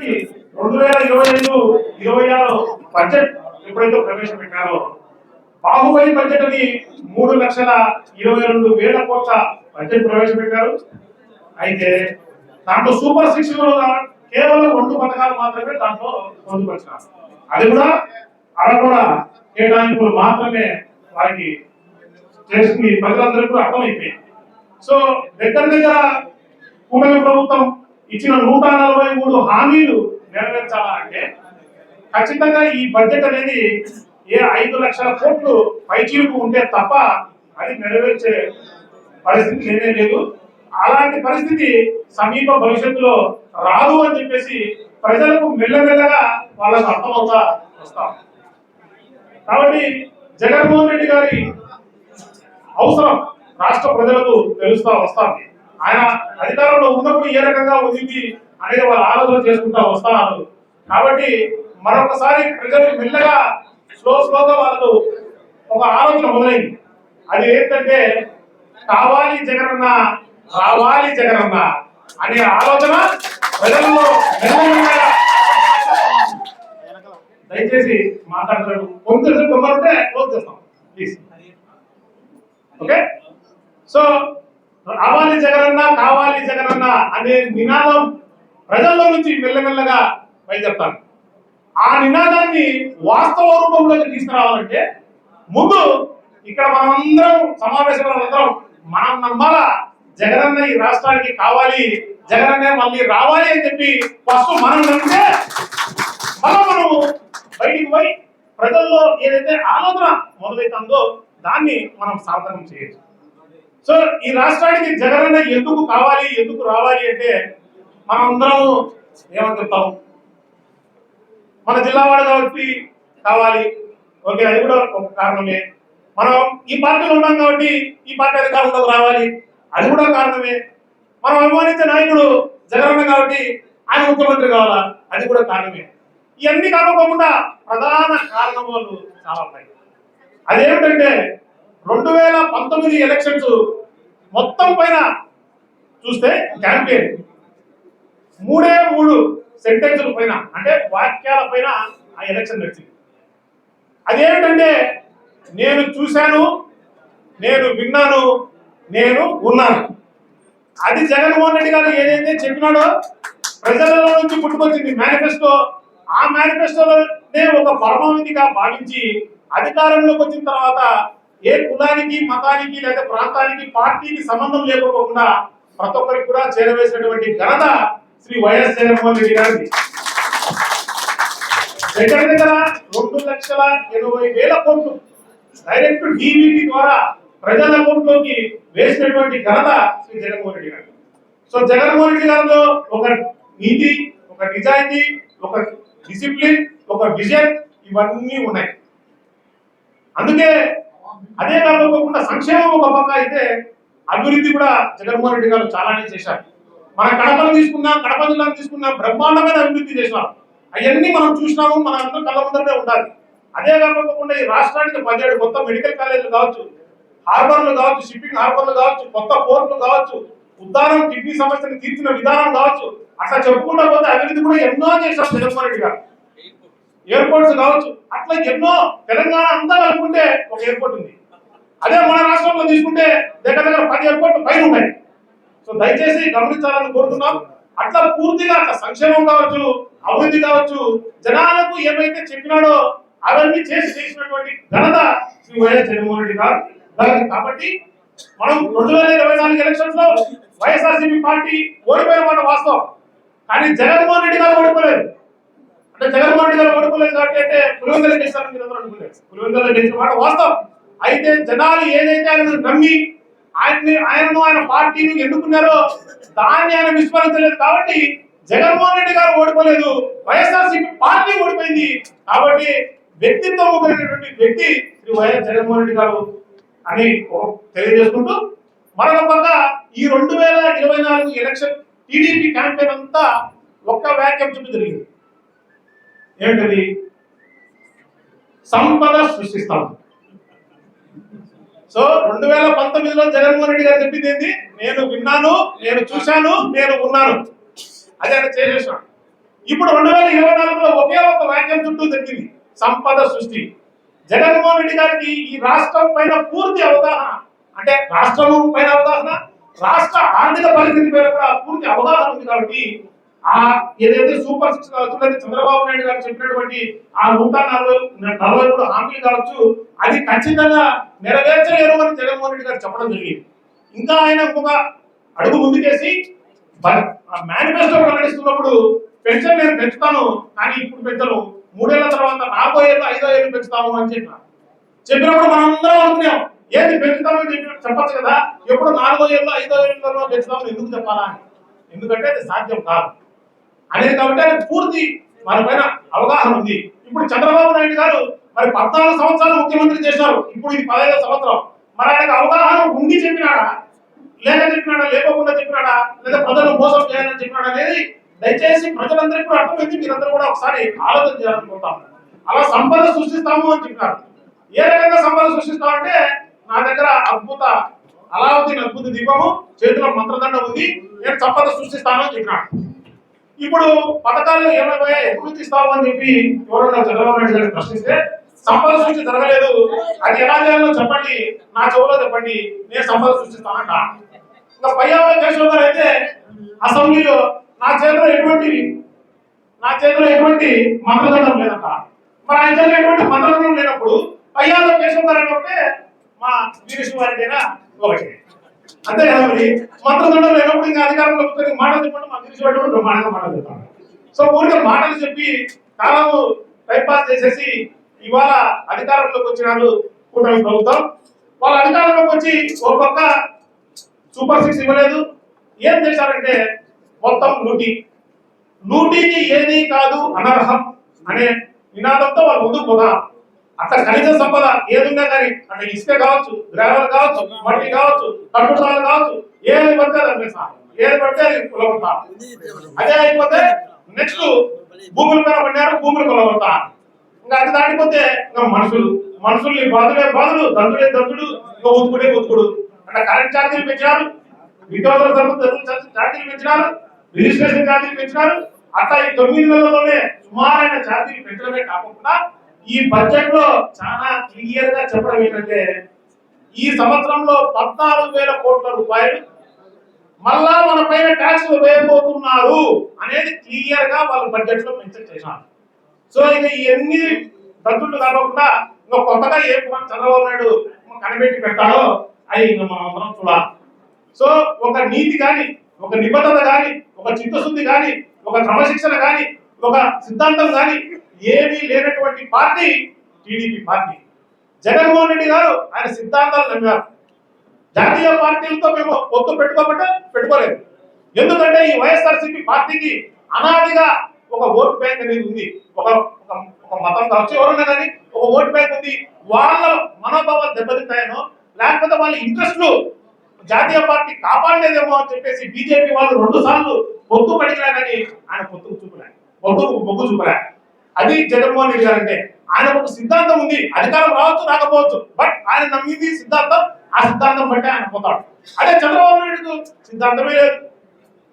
చెప్పి రెండు వేల ఇరవై ఐదు ఇరవై ఆరు బడ్జెట్ ఎప్పుడైతే ప్రవేశపెట్టారో బాహుబలి బడ్జెట్ అని మూడు లక్షల ఇరవై రెండు వేల కోట్ల బడ్జెట్ ప్రవేశపెట్టారు. అయితే దాంట్లో సూపర్ సిక్స్ కేవలం రెండు పథకాలు మాత్రమే దాంట్లో పొందుపరిచినారు. అది కూడా అరకొర కేటాయింపులు మాత్రమే వారికి చేసింది ప్రజలందరికీ కూడా అర్థమైపోయింది. సో దగ్గర దగ్గర కూటమి ప్రభుత్వం ఇచ్చిన నూట నలభై మూడు హామీలు నెరవేర్చాలా అంటే ఖచ్చితంగా ఈ బడ్జెట్ అనేది ఏ ఐదు లక్షల కోట్లు పైచీలకు ఉంటే తప్ప అది నెరవేర్చే పరిస్థితి లేనే లేదు. అలాంటి పరిస్థితి సమీప భవిష్యత్తులో రాదు అని చెప్పేసి ప్రజలకు మెల్లమెల్లగా వాళ్ళకు అర్థమవుతా వస్తాం కాబట్టి జగన్మోహన్ రెడ్డి గారి అవసరం రాష్ట్ర ప్రజలకు తెలుస్తా వస్తాం ఆయన అధికారంలో ఉన్నప్పుడు ఏ రకంగా ఉంది అనేది వాళ్ళు ఆలోచన చేసుకుంటా వస్తున్నారు కాబట్టి మరొకసారి ప్రజలు మెల్లగా స్లో స్లోగా వాళ్ళు ఒక ఆలోచన మొదలైంది. అది ఏంటంటే కావాలి జగనన్న రావాలి జగనన్న అనే ఆలోచన ప్రజల్లో దయచేసి మాట్లాడతారు. కొంచెం తొందర ఉంటే క్లోజ్ చేస్తాం. ప్లీజ్ ఓకే సో రావాలి జగనన్న కావాలి జగనన్న అనే నినాదం ప్రజల్లో నుంచి మెల్లమెల్లగా బయలుదేరుతాను ఆ నినాదాన్ని వాస్తవ రూపంలోకి తీసుకురావాలంటే ముందు ఇక్కడ మనమందరం సమావేశంలో అందరం మనం నమ్మాలా జగనన్న ఈ రాష్ట్రానికి కావాలి జగనన్న మళ్ళీ రావాలి అని చెప్పి ఫస్ట్ మనం నమ్మితే మనం మనము బయటికి పోయి ప్రజల్లో ఏదైతే ఆలోచన మొదలైతుందో దాన్ని మనం సాధనం చేయొచ్చు. సో ఈ రాష్ట్రానికి జగనన్న ఎందుకు కావాలి ఎందుకు రావాలి అంటే మనందరం ఏమని చెప్తాం మన జిల్లావాడు కాబట్టి కావాలి. ఓకే అది కూడా ఒక కారణమే. మనం ఈ పార్టీలో ఉన్నాం కాబట్టి ఈ పార్టీ అధికారంలోకి రావాలి. అది కూడా కారణమే. మనం అభిమానించే నాయకుడు జగనన్న కాబట్టి ఆయన ముఖ్యమంత్రి కావాలా? అది కూడా కారణమే. ఇవన్నీ కాకపోకుండా ప్రధాన కారణములు చాలా ఉన్నాయి. అదేమిటంటే రెండు వేల పంతొమ్మిది ఎలక్షన్స్ మొత్తం పైన చూస్తే క్యాంపెయిన్. మూడే మూడు సెంటెన్సుల పైన అంటే వాక్యాల పైన ఆ ఎలక్షన్ నడిచింది. అదేమిటంటే నేను చూశాను నేను విన్నాను నేను ఉన్నాను. అది జగన్మోహన్ రెడ్డి గారు ఏదైతే చెప్పినాడో ప్రజలలో నుంచి పుట్టుకొచ్చింది మేనిఫెస్టో ఆ మేనిఫెస్టోలోనే ఒక పరమావధిగా భావించి అధికారంలోకి వచ్చిన తర్వాత ఏ కులానికి మతానికి లేదా ప్రాంతానికి పార్టీకి సంబంధం లేకపోకుండా ప్రతి ఒక్కరికి కూడా చేరవేసినటువంటి ఘనత శ్రీ వైఎస్ జగన్మోహన్ రెడ్డి గారిది. దగ్గర దగ్గర రెండు లక్షల ఎనభై వేల కోట్లు డైరెక్ట్ డీబీటీ ద్వారా ప్రజల అకౌంట్లోకి వేసినటువంటి ఘనత శ్రీ జగన్మోహన్ రెడ్డి గారు సో జగన్మోహన్ రెడ్డి గారిలో ఒక నీతి ఒక నిజాయితీ ఒక డిసిప్లిన్ ఒక విజన్ ఇవన్నీ ఉన్నాయి. అందుకే అదే కాకుండా సంక్షేమం ఒక పక్క అయితే అభివృద్ధి కూడా జగన్మోహన్ రెడ్డి గారు చాలానే చేశారు. మన కడపను తీసుకున్నా కడప జిల్లాను తీసుకున్నా బ్రహ్మాండమైన అభివృద్ధి చేసినాం అవన్నీ మనం చూసినాము మన అందరూ కళ్ళ ముందరనే ఉండాలి. అదే కాకుండా ఈ రాష్ట్రానికి పదిహేడు కొత్త మెడికల్ కాలేజీలు కావచ్చు హార్బర్లు కావచ్చు షిప్పింగ్ హార్బర్లు కావచ్చు కొత్త పోర్టులు కావచ్చు ఉద్దానం కిడ్నీ సమస్యను తీర్చిన విధానం కావచ్చు అట్లా చెప్పుకుంటా పోతే అభివృద్ధి కూడా ఎన్నో చేశారు జగన్మోహన్ రెడ్డి గారు. ఎయిర్పోర్ట్స్ కావచ్చు. అట్లా ఎన్నో తెలంగాణ అంతా కలుపుకుంటే ఒక ఎయిర్పోర్ట్ ఉంది. అదే మన రాష్ట్రంలో తీసుకుంటే దగ్గర దగ్గర పది ఎయిర్పోర్ట్లు పైన ఉన్నాయి. సో దయచేసి గమనించాలని కోరుతున్నాం. అట్లా పూర్తిగా అట్లా సంక్షేమం కావచ్చు అభివృద్ధి కావచ్చు జనాలకు ఏమైతే చెప్పినాడో అవన్నీ చేసి చేసినటువంటి ఘనత శ్రీ వైఎస్ జగన్మోహన్ రెడ్డి గారు. కాబట్టి మనం రెండు వేల ఇరవై నాలుగు ఎలక్షన్స్లో వైఎస్ఆర్సీపీ పార్టీ ఓడిపోయిన మాట వాస్తవం. కానీ జగన్మోహన్ రెడ్డి గారు ఓడిపోలేదు. జగన్మోహన్ రెడ్డి గారు ఓడిపోలేదు కాబట్టి అంటే పులివెందులు గెలిచారని మీరు అందరూ అనుకున్నారు పులివెందులు గెలిచిన మాట వాస్తవం. అయితే జనాలు ఏదైతే ఆయన నమ్మి ఆయన్ని ఆయనను ఆయన పార్టీని ఎన్నుకున్నారో దాన్ని ఆయన విస్మరించలేదు కాబట్టి జగన్మోహన్ రెడ్డి గారు ఓడిపోలేదు. వైఎస్ఆర్సీపీ పార్టీ ఓడిపోయింది. కాబట్టి వ్యక్తిత్వం కలిగినటువంటి వ్యక్తి శ్రీ వైఎస్ జగన్మోహన్ రెడ్డి గారు అని తెలియజేసుకుంటూ మరొక పక్క ఈ రెండు వేల ఇరవై నాలుగు ఎలక్షన్ టీడీపీ క్యాంపెయిన్ అంతా ఒక్క వ్యాఖ్యం చుట్టూ జరిగింది ఏంటది? సంపద సృష్టిస్తాం. సో రెండు వేల పంతొమ్మిదిలో జగన్మోహన్ రెడ్డి గారు చెప్పింది ఏంటి నేను విన్నాను నేను చూశాను నేను ఉన్నాను. అదే ఆయన చేసేసాను. ఇప్పుడు రెండు వేల ఇరవై నాలుగులో ఒకే ఒక వాక్యం చుట్టూ జరిగింది. సంపద సృష్టి. జగన్మోహన్ రెడ్డి గారికి ఈ రాష్ట్రం పైన పూర్తి అవగాహన అంటే రాష్ట్రం పైన అవగాహన రాష్ట్ర ఆర్థిక పరిస్థితి పైన కూడా పూర్తి అవగాహన ఉంది కాబట్టి ఆ ఏదైతే సూపర్ సిక్స్ కావచ్చు లేదా చంద్రబాబు నాయుడు గారు చెప్పినటువంటి ఆ నూట నలభై నలభై మూడు హామీలు కావచ్చు అది ఖచ్చితంగా నెరవేర్చలేరు అని జగన్మోహన్ రెడ్డి గారు చెప్పడం జరిగింది. ఇంకా ఆయన ఒక అడుగు ముందుకేసి మేనిఫెస్టో ప్రకటిస్తున్నప్పుడు పెన్షన్ నేను పెంచుతాను కానీ ఇప్పుడు పెంచను. మూడేళ్ళ తర్వాత నాలుగో ఏళ్ళు ఐదో ఏళ్ళు పెంచుతాము అని చెప్పారు చెప్పినప్పుడు మనం అందరం అనుకున్నాం ఏది పెంచుతామని చెప్పి చెప్పచ్చు కదా ఎప్పుడు నాలుగో ఏళ్ళు ఐదో ఏళ్ళలో పెంచుతామని ఎందుకు చెప్పాలా అని. ఎందుకంటే అది సాధ్యం కాదు. అనేది కాబట్టి ఆయన పూర్తి మన పైన అవగాహన ఉంది. ఇప్పుడు చంద్రబాబు నాయుడు గారు మరి పద్నాలుగు సంవత్సరాలు ముఖ్యమంత్రి చేశారు. ఇప్పుడు ఇది పదహైదు సంవత్సరం. మరి ఆయనకు అవగాహన ఉండి చెప్పినాడా? లేక చెప్పినాడా? లేకపోకుండా చెప్పినాడా? లేదా ప్రజలు మోసం చేయాలని చెప్పినాడా అనేది దయచేసి ప్రజలందరికీ కూడా అర్థమైంది. మీరందరూ కూడా ఒకసారి ఆలోచన చేయాలనుకుంటాం అలా సంపద సృష్టిస్తాము అని చెప్పినారు. ఏ రకంగా సంపద సృష్టిస్తామంటే నా దగ్గర అద్భుత అలావుద్దీన్ అద్భుత దీపము చేతిలో మంత్రదండ ఉంది. నేను సంపద సృష్టిస్తాను అని చెప్పినాడు. ఇప్పుడు పథకాలు ఏమైనా ఎప్పుడు నుంచి అని చెప్పి ఎవరన్నా చంద్రబాబు నాయుడు గారిని ప్రశ్నిస్తే సంపద సృష్టి జరగలేదు. అది ఎలా చేయాలో చెప్పండి. నా చెవులో చెప్పండి. నేను సంపద సృష్టిస్తానంట. ఇంకా పయ్యావల కేశవ గారు అయితే అసెంబ్లీలో నా చేతిలో ఎటువంటి నా చేతిలో ఎటువంటి మంత్రదండం లేదంట. మరి ఆయన చేతిలో ఎటువంటి మంత్రదండం లేనప్పుడు పయ్యావల కేశవ గారు అంటే మా వీరేశ్వర అయినా ఒకటి. అంతే కదా మరి. మంత్రదండం లేనప్పుడు ఇంకా అధికారంలో మాటలు చెప్పండి మా వీరేశ్వర బ్రహ్మాండంగా మాటలు చెప్తాను సో ఊరికే మాటలు చెప్పి కాలము టైం పాస్ చేసేసి ఇవాళ అధికారంలోకి వచ్చినారు కూటమి ప్రభుత్వం. వాళ్ళ అధికారంలోకి వచ్చి ఒక పక్క సూపర్ సిక్స్ ఇవ్వలేదు. ఏం చేశారంటే మొత్తం లూటీ లూటీకి ఏది కాదు అనర్హం అనే నినాదంతో వాళ్ళు ముందుకు పోదాం అక్కడ ఖనిజ సంపద ఏదున్నా కానీ అంటే ఇసుక కావచ్చు గ్రావెల్ కావచ్చు మట్టి కావచ్చు కట్టుబడాలు కావచ్చు ఏది పడితే అమ్మేస్తాం ఏది పడితే అది కులగొడతాం అదే అయిపోతే నెక్స్ట్ భూములు మీద పడినారు భూములు కొలగొడతా ఇంకా అది దాటిపోతే ఇంకా మనుషులు మనుషుల్ని బాధులే బాధులు దంతులే దంతుడు ఇంకా ఉతుకుడే ఉతుకుడు. అంటే కరెంట్ ఛార్జీలు పెంచినారు నిత్యావసర సరుకులు ఛార్జీలు పెంచినారు రిజిస్ట్రేషన్ ఛార్జీలు పెంచినారు. అట్లా ఈ తొమ్మిది నెలల్లోనే సుమారైన ఛార్జీలు పెంచడమే కాకుండా ఈ బడ్జెట్లో చాలా క్లియర్గా చెప్పడం ఏంటంటే ఈ సంవత్సరంలో పద్నాలుగు వేల కోట్ల రూపాయలు మళ్ళా మన పైన ట్యాక్స్ వేయబోతున్నారు అనేది క్లియర్గా వాళ్ళ బడ్జెట్లో మెన్షన్ చేశారు. సో ఇక ఎన్ని దత్తులు కాకుండా ఇంకా కొత్తగా ఏ చంద్రబాబు నాయుడు కనిపెట్టి పెట్టాడో అవి ఇంకా మనం అందరం చూడాలి. సో ఒక నీతి కానీ ఒక నిబద్ధత కానీ ఒక చిత్తశుద్ధి కానీ ఒక క్రమశిక్షణ కానీ ఒక సిద్ధాంతం కానీ ఏమీ లేనటువంటి party TDP party. Jaganmohan Reddy గారు ఆయన సిద్ధాంతాలు నమ్మారు. జాతీయ పార్టీలతో మేము పొత్తు పెట్టుకోమంటే పెట్టుకోలేదు. ఎందుకంటే ఈ వైఎస్ఆర్సీపీ పార్టీకి అనాదిగా ఒక ఓటు బ్యాంక్ అనేది ఉంది. ఒక ఒక మతం కావచ్చు ఎవరున్నా కానీ ఒక ఓటు బ్యాంక్ ఉంది. వాళ్ళ మనోభావాలు దెబ్బతింటాయనో లేకపోతే వాళ్ళ ఇంట్రెస్ట్లు జాతీయ పార్టీ కాపాడలేదేమో అని చెప్పేసి బీజేపీ వాళ్ళు రెండు సార్లు పొత్తు పడిగినా కానీ ఆయన పొత్తుకు చూపలే. పొత్తు మొగ్గు చూపలే. అది జగన్మోహన్ రెడ్డి గారు అంటే. ఆయన ఒక సిద్ధాంతం ఉంది. అధికారం రావచ్చు రాకపోవచ్చు. బట్ ఆయన నమ్మింది సిద్ధాంతం ఆ సిద్ధాంతం బట్టి ఆయన పోతాడు. అదే చంద్రబాబు నాయుడు సిద్ధాంతమే లేదు.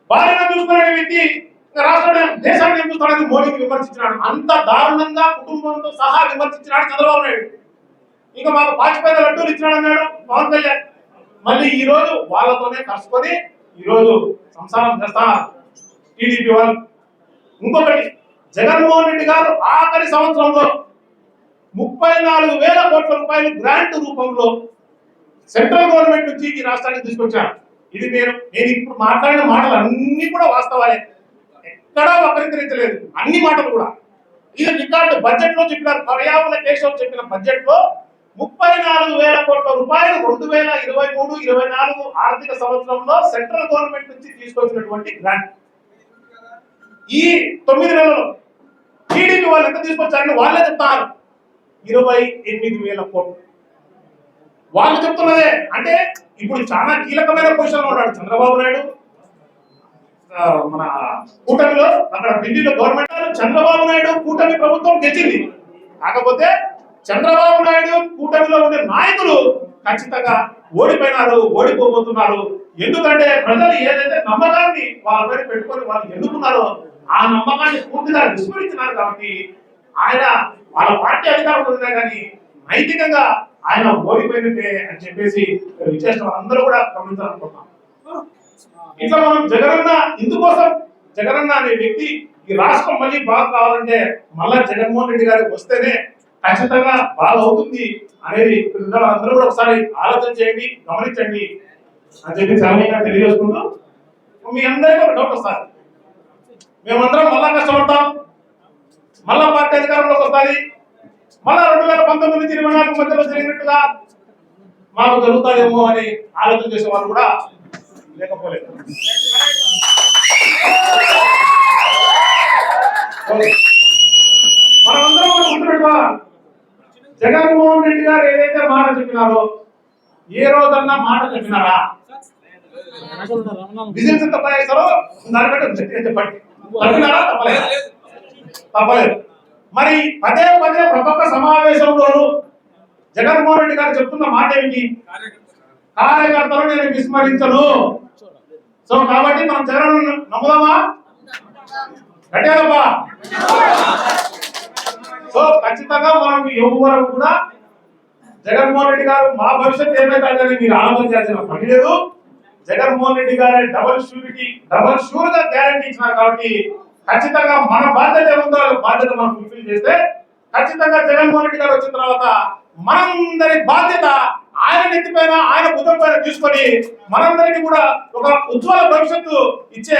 భార్యను చూసుకునే వ్యక్తి ఇంకా రాష్ట్రాన్ని దేశాన్ని చూస్తాడని మోడీని విమర్శించినాడు. అంత దారుణంగా కుటుంబంతో సహా విమర్శించినాడు చంద్రబాబు నాయుడు. ఇంకా మాకు వాజ్పేయి లడ్డూలు ఇచ్చినాడు అన్నాడు పవన్ కళ్యాణ్. మళ్ళీ ఈ రోజు వాళ్ళతోనే కలుసుకొని ఈ రోజు సంసారం చేస్తా. టీడీపీ వాళ్ళు. ఇంకొకటి జగన్మోహన్ రెడ్డి గారు ఆఖరి సంవత్సరంలో ముప్పై నాలుగు వేల కోట్ల రూపాయలు గ్రాంట్ రూపంలో సెంట్రల్ గవర్నమెంట్ నుంచి ఈ రాష్ట్రానికి తీసుకొచ్చారు. ఇది నేను నేను ఇప్పుడు మాట్లాడిన మాటలు అన్ని కూడా వాస్తవాలే. ఎక్కడా వక్రీకరించలేదు. అన్ని మాటలు కూడా. ఇది రికార్డు బడ్జెట్లో చెప్పినారు పర్యావరణ కేశవ్ చెప్పిన బడ్జెట్లో ముప్పై నాలుగు వేల కోట్ల రూపాయలు రెండు వేల ఇరవై మూడు ఇరవై నాలుగు ఆర్థిక సంవత్సరంలో సెంట్రల్ గవర్నమెంట్ నుంచి తీసుకొచ్చినటువంటి గ్రాంట్. ఈ తొమ్మిది నెలలు టీడీపీ వాళ్ళు ఎంత తీసుకొచ్చారని వాళ్ళే చెప్తారు. ఇరవై ఎనిమిది వేల కోట్లు. వాళ్ళు చెప్తున్నదే అంటే ఇప్పుడు చాలా కీలకమైన పొజిషన్ ఉన్నాడు చంద్రబాబు నాయుడు. మన కూటమిలో అక్కడ ఢిల్లీలో గవర్నమెంట్ చంద్రబాబు నాయుడు కూటమి ప్రభుత్వం గెలిచింది. కాకపోతే చంద్రబాబు నాయుడు కూటమిలో ఉండే నాయకులు ఖచ్చితంగా ఓడిపోయినారు ఓడిపోబోతున్నారు. ఎందుకంటే ప్రజలు ఏదైతే నమ్మకాన్ని వాళ్ళ మీద పెట్టుకొని వాళ్ళు ఎన్నుకున్నారో ఆ నమ్మకాన్ని పూర్తిగా విస్మరించినారు కాబట్టి ఆయన వాళ్ళ పార్టీ అధికారంలో ఉన్నా కానీ నైతికంగా ఆయన ఓడిపోయినట్టే అని చెప్పేసి విచేసిన అందరూ కూడా గమనించాలనుకుంటున్నాం. ఇట్లా మనం జగనన్న ఇందుకోసం జగనన్న అనే వ్యక్తి ఈ రాష్ట్రం మళ్ళీ బాగా కావాలంటే మళ్ళా జగన్మోహన్ రెడ్డి గారికి వస్తేనే ఖచ్చితంగా బాగా అవుతుంది అనేది అందరూ కూడా ఒకసారి ఆలోచన చేయండి గమనించండి అని చెప్పి చాలా తెలియజేసుకుంటూ మీ అందరికీ ఒక డౌట్ వస్తారు మేమందరం మళ్ళా కష్టపడతాం. మళ్ళా పార్టీ అధికారంలోకి వస్తుంది. మళ్ళా రెండు వేల పంతొమ్మిది నుంచి ఇరవై నాలుగు మధ్యలో జరిగినట్టుగా మాకు జరుగుతాయేమో అని ఆలోచన చేసే వాళ్ళు కూడా లేకపోలేదు. మనమందరం కూడా ఉంటున్నట్టుగా జగన్మోహన్ రెడ్డి గారు ఏదైతే మాట చెప్పినారో ఏ రోజన్నా మాట చెప్పినారా? విజిల్స్ తప్ప చేస్తారో దాన్ని బట్టి చెప్పండి. చెప్పినారా తప్పలేదు. తప్పలేదు. మరి పదే పదే ప్రపంచ సమావేశంలోనూ జగన్మోహన్ రెడ్డి గారు చెప్తున్న మాట ఏమిటి? కార్యకర్తలు నేను విస్మరించను. సో కాబట్టి మనం జగన్ నమ్ముదామా? గట్టిగా సో ఖచ్చితంగా మనం ఎవరు కూడా జగన్మోహన్ రెడ్డి గారు మా భవిష్యత్తు ఏమైతుందని మీరు ఆలోచన చేయాల్సిన పని లేదు. జగన్మోహన్ రెడ్డి గారు డబల్ షూరిటీ డబల్ షూర్గా గ్యారంటీ ఇచ్చినారు కాబట్టి ఖచ్చితంగా మన బాధ్యత ఏముందో బాధ్యత మనం ఫుల్ఫిల్ చేస్తే ఖచ్చితంగా జగన్మోహన్ రెడ్డి గారు వచ్చిన తర్వాత మనందరి బాధ్యత ఆయన నెత్తిపైన ఆయన భుజం పైన తీసుకొని మనందరికీ కూడా ఒక ఉజ్వల భవిష్యత్తు ఇచ్చే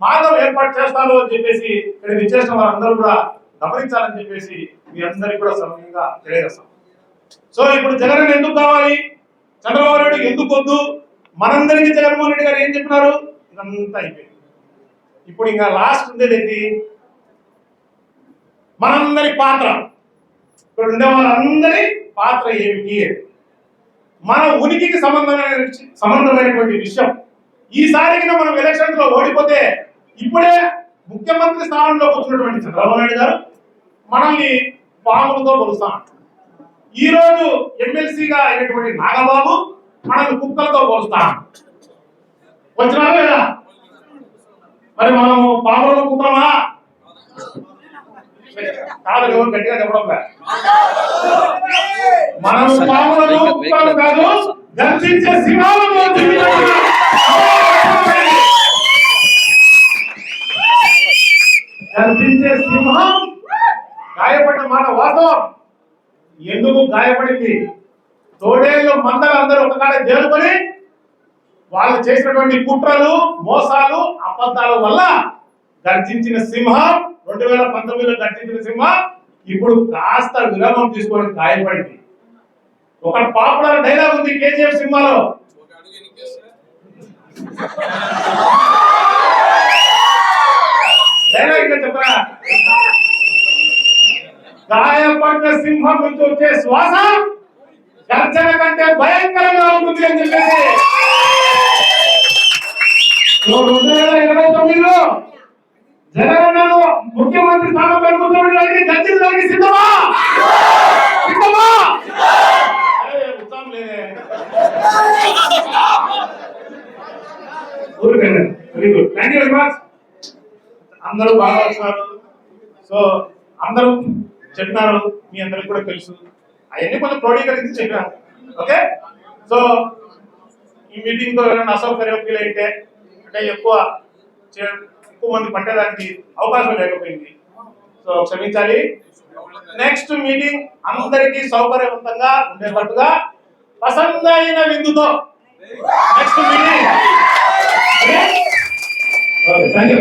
మార్గం ఏర్పాటు చేస్తాను అని చెప్పేసి ఇక్కడ విచ్చేసిన వారందరూ కూడా గమనించాలని చెప్పేసి మీ అందరికీ కూడా సమయంగా తెలియజేస్తాం సో ఇప్పుడు జగన్ ఎందుకు కావాలి? చంద్రబాబు నాయుడు ఎందుకు వద్దు? మనందరికీ జగన్మోహన్ రెడ్డి గారు ఏం చెప్పినారు? ఇదంతా అయిపోయింది. ఇప్పుడు ఇంకా లాస్ట్ ఉండేది ఏంటి? మనందరి పాత్ర. ఇక్కడ ఉండే వాళ్ళందరి పాత్ర ఏమిటి? మన ఉనికికి సంబంధమైన సంబంధమైనటువంటి విషయం. ఈసారికి మనం ఎలక్షన్స్లో ఓడిపోతే ఇప్పుడే ముఖ్యమంత్రి స్థానంలో కూర్చున్నటువంటి చంద్రబాబు నాయుడు గారు మనల్ని పాములతో కొలుస్తాం ఈ రోజు ఎమ్మెల్సీగా అయినటువంటి నాగబాబు మనల్ని కుక్కలతో పోలుస్తాం వచ్చినా లేదా? మరి మనము పాపలు కుక్కలమా? కాదు ఎవరు గట్టిగా చెప్పడం మనం పాములను కుక్కలు కాదు గర్జించే సింహాలను గర్జించే సింహం గాయపడ్డ మాట వాస్తవం. ఎందుకు గాయపడింది? తోడేళ్ళు మందలు అందరూ ఒక చేరుకొని వాళ్ళు చేసినటువంటి కుట్రలు మోసాలు అబద్ధాల వల్ల గర్జించిన సింహం రెండు వేల పంతొమ్మిదిలో గర్జించిన సింహం ఇప్పుడు కాస్త విరామం తీసుకొని గాయపడింది ఒక పాపులర్ డైలాగ్ ఉంది కేజీఎఫ్ సినిమాలో. డైలాగ్ చెప్పరా గాయపడిన సింహం నుంచి వచ్చే శ్వాస కంటే భయంకరంగా ఉంటుంది అని చెప్పేసి. రెండు వేల ఇరవై తొమ్మిదిలో జగనన్నను ముఖ్యమంత్రి స్థానం పెరుగుతున్నడానికి గర్జించడానికి సిద్ధమా? సిద్ధమా? Very good thank you very much అందరూ బాగా వస్తున్నారు సో అందరూ చెప్పినారు. మీ అందరికి కూడా తెలుసు. అవన్నీ కొంచెం క్రోడీకరించి చెప్పినారు. ఓకే సో ఈ మీటింగ్తో ఏమైనా అసౌకర్యం ఫీల్ అయితే అంటే ఎక్కువ ఎక్కువ మంది పట్టేదానికి అవకాశం లేకపోయింది. సో క్షమించాలి. నెక్స్ట్ మీటింగ్ అందరికీ సౌకర్యవంతంగా ఉండేటట్టుగా పసందైన విందుతో. Next meeting thank you